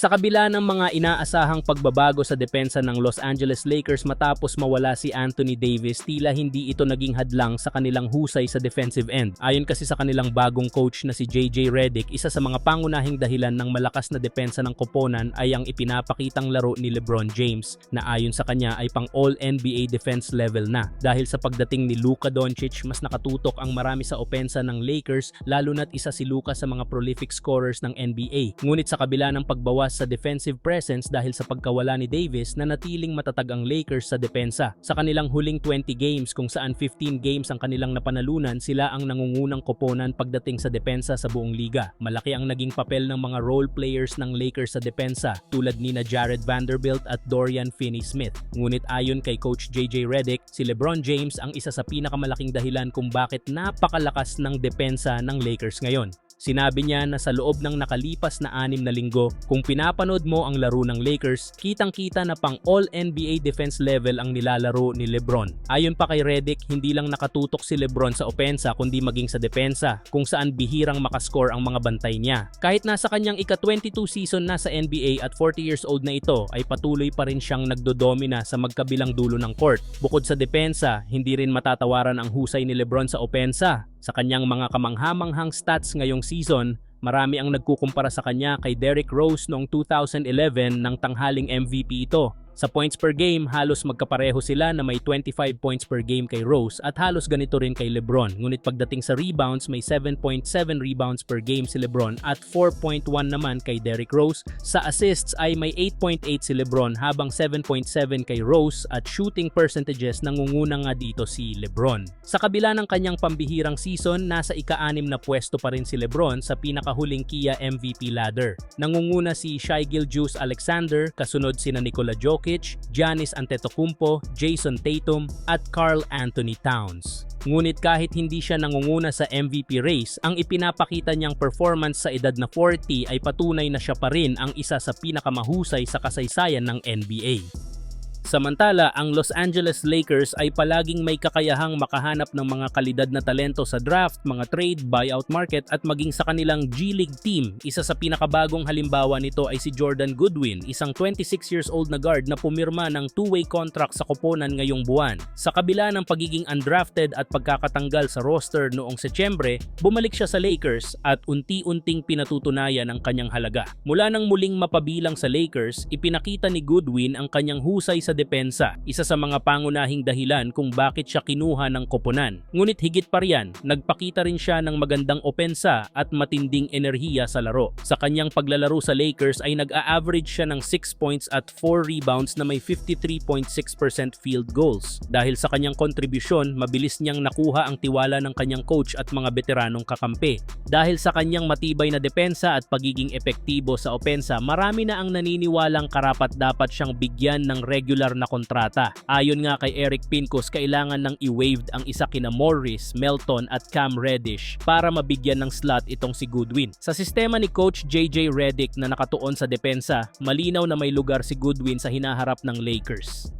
Sa kabila ng mga inaasahang pagbabago sa depensa ng Los Angeles Lakers matapos mawala si Anthony Davis, tila hindi ito naging hadlang sa kanilang husay sa defensive end. Ayon kasi sa kanilang bagong coach na si JJ Redick, isa sa mga pangunahing dahilan ng malakas na depensa ng koponan ay ang ipinapakitang laro ni LeBron James na ayon sa kanya ay pang All-NBA defense level na. Dahil sa pagdating ni Luka Doncic, mas nakatutok ang marami sa opensa ng Lakers lalo na't isa si Luka sa mga prolific scorers ng NBA. Ngunit sa kabila ng pagbawas sa defensive presence dahil sa pagkawala ni Davis na natiling matatag ang Lakers sa depensa. Sa kanilang huling 20 games kung saan 15 games ang kanilang napanalunan, sila ang nangungunang koponan pagdating sa depensa sa buong liga. Malaki ang naging papel ng mga role players ng Lakers sa depensa tulad ni na Jared Vanderbilt at Dorian Finney-Smith. Ngunit ayon kay Coach JJ Redick, si LeBron James ang isa sa pinakamalaking dahilan kung bakit napakalakas ng depensa ng Lakers ngayon. Sinabi niya na sa loob ng nakalipas na anim na linggo, kung pinapanood mo ang laro ng Lakers, kitang-kita na pang All-NBA defense level ang nilalaro ni LeBron. Ayon pa kay Redick, hindi lang nakatutok si LeBron sa opensa kundi maging sa depensa, kung saan bihirang makascore ang mga bantay niya. Kahit nasa kanyang ika-22 season na sa NBA at 40 years old na ito, ay patuloy pa rin siyang nagdodomina sa magkabilang dulo ng court. Bukod sa depensa, hindi rin matatawaran ang husay ni LeBron sa opensa. Sa kanyang mga kamanghamanghang stats ngayong season, marami ang nagkukumpara sa kanya kay Derrick Rose noong 2011 ng tanghaling MVP ito. Sa points per game, halos magkapareho sila na may 25 points per game kay Rose at halos ganito rin kay Lebron. Ngunit pagdating sa rebounds, may 7.7 rebounds per game si Lebron at 4.1 naman kay Derrick Rose. Sa assists ay may 8.8 si Lebron habang 7.7 kay Rose at shooting percentages nangunguna nga dito si Lebron. Sa kabila ng kanyang pambihirang season, nasa ika-anim na pwesto pa rin si Lebron sa pinakahuling Kia MVP ladder. Nangunguna si Shai Gilgeous Alexander, kasunod sina Nikola Jokic, Giannis Antetokounmpo, Jason Tatum at Carl Anthony Towns. Ngunit kahit hindi siya nangunguna sa MVP race, ang ipinapakita niyang performance sa edad na 40 ay patunay na siya pa rin ang isa sa pinakamahusay sa kasaysayan ng NBA. Samantala, ang Los Angeles Lakers ay palaging may kakayahang makahanap ng mga kalidad na talento sa draft, mga trade, buyout market at maging sa kanilang G-League team. Isa sa pinakabagong halimbawa nito ay si Jordan Goodwin, isang 26 years old na guard na pumirma ng two-way contract sa koponan ngayong buwan. Sa kabila ng pagiging undrafted at pagkakatanggal sa roster noong Setyembre, bumalik siya sa Lakers at unti-unting pinatutunayan ang kanyang halaga. Mula nang muling mapabilang sa Lakers, ipinakita ni Goodwin ang kanyang husay sa depensa, isa sa mga pangunahing dahilan kung bakit siya kinuha ng koponan. Ngunit higit pa riyan, nagpakita rin siya ng magandang opensa at matinding enerhiya sa laro. Sa kanyang paglalaro sa Lakers ay nag-a-average siya ng 6 points at 4 rebounds na may 53.6% field goals. Dahil sa kanyang kontribusyon, mabilis niyang nakuha ang tiwala ng kanyang coach at mga veteranong kakampi. Dahil sa kanyang matibay na depensa at pagiging epektibo sa opensa, marami na ang naniniwalang karapat dapat siyang bigyan ng regular na kontrata. Ayon nga kay Eric Pincus, kailangan nang i-waived ang isa kina Morris, Melton at Cam Reddish para mabigyan ng slot itong si Goodwin. Sa sistema ni Coach JJ Redick na nakatuon sa depensa, malinaw na may lugar si Goodwin sa hinaharap ng Lakers.